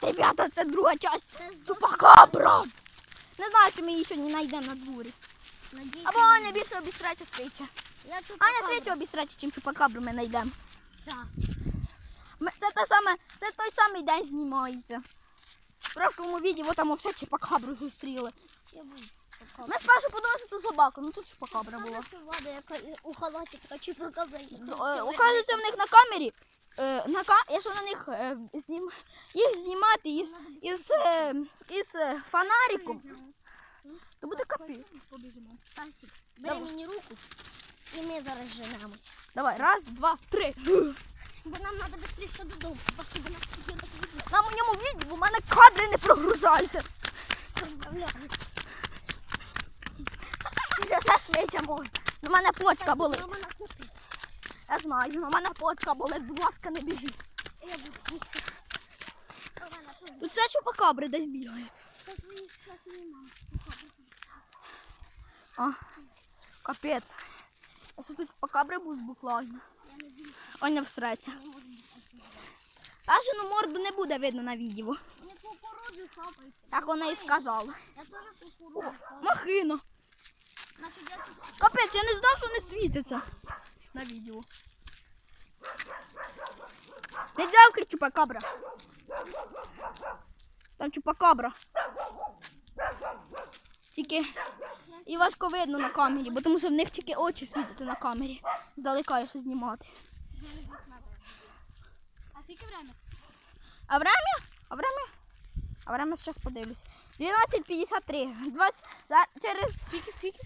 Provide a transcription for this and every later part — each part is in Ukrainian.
Привіт, ребята, це друга часть Чупакабра. Не знаю, чи ми її сьогодні знайдемо на дворі. Або Аня більше обістрається свіча. Аня свіча швидше чим чупакабру ми знайдемо. Так. Це, те саме, це той самий день знімається. В прошлому відео там взагалі чупакабру зустріли. Я буду Ми спершу подумали, що це собака, ну тут чупакабра була. Вода, яка у халаті така чупакабра. Е, Оказується, в них на камері, е, на ка... якщо на них е, знім... їх знімати із, із, е, із е, фонариком, то буде капець. Побіжимо. Бери Давай. мені руку і ми зараз женемось. Давай, раз, два, три. Бо нам треба швидше додому. Поки до нас. Нам у ньому відео, у мене кадри не прогружаються. Я ще швидше. У мене почка болить. Пустить. Я знаю, у мене почка болить, будь ласка, не біжіть. Тут. Тут все чупакабри десь бігають. Це. А, капець. Якщо тут чупакабри будуть буквально. Он не всреться. Ажену морду не буде видно на відео. Так вона і сказала. Я теж хапаю. Махина. Капець, я не знав, що вони світяться на відео. Не взяв чупакабра. Там чупакабра. Тільки і важко видно на камері, бо тому що в них тільки очі світяться на камері. Здалека якщо знімати. А скільки время? А время? А время? А время зараз подивлюсь. 12.53. 20, за- через Скільки, скільки?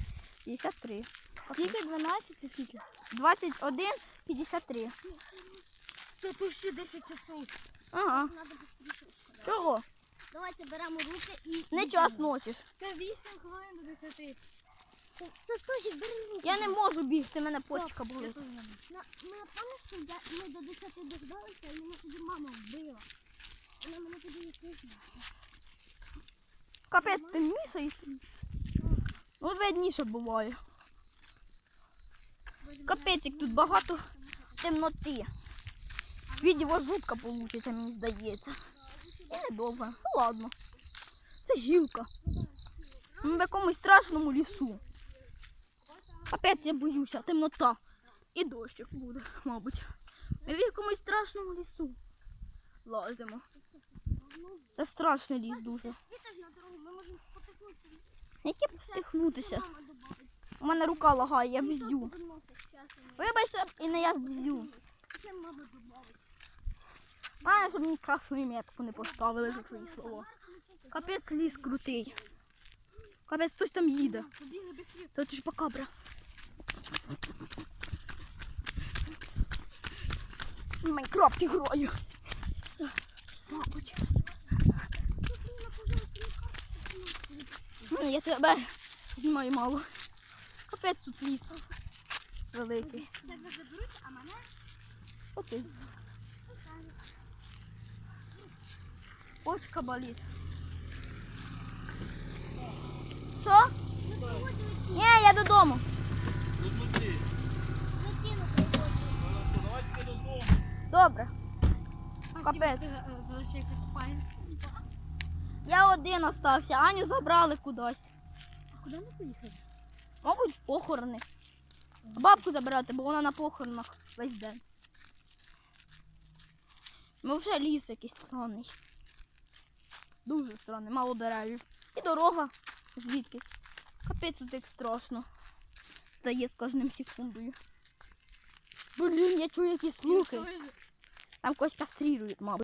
53. Скільки? 12 це скільки? 21.53. Це почти 10 часов. Ага. Надо быстріше. Чого? Давайте беремо руки і... Не час ночиш. Це 8 хвилин до 10. Та Стасик, бери руки. Я не можу бігти, мене почка болить. На, ми пам'ятаєш, що я, ми до 10 дождалися, і мене тоді мама вбила. Вона мене тоді не пізна. Капець, ти мішаєш? Ну, видніше буває. Капець, тут багато темноти. Відео жутко вийде, мені здається. І недовго. Ну ладно. Це гілка. Ми в якомусь страшному лісу. Капець, я боюся, темнота. І дощик буде, мабуть. Ми в якомусь страшному лісу. Лазимо. Це страшний ліс дуже. Ми можемо потихнути. Які потихнутися? Мама. У мене рука лагає, я бздю. Вибачте, і не я бздю. Має, щоб мені красну метку не поставили за свої слова. Капець ліс крутий. Капець хтось там їде. То це ж покабра. В Майнкрафті граю. Мабуть. Я тебе знімаю мало. Капець тут ліс. Великий. Тебе заберуть, а мене Окей. Почка болить. Що? Ні, я додому. Добре. Капець. Я один остався, Аню забрали кудись. А куди ми поїхали? Мабуть, в похорони. Бабку забирати, бо вона на похоронах весь день. Ну вже ліс якийсь странний. Дуже странний, мало деревів. І дорога звідки. Капець тут як страшно. Стає з кожним секундою. Блін, я чую якісь слухи. Там когось кастрірують, мабуть.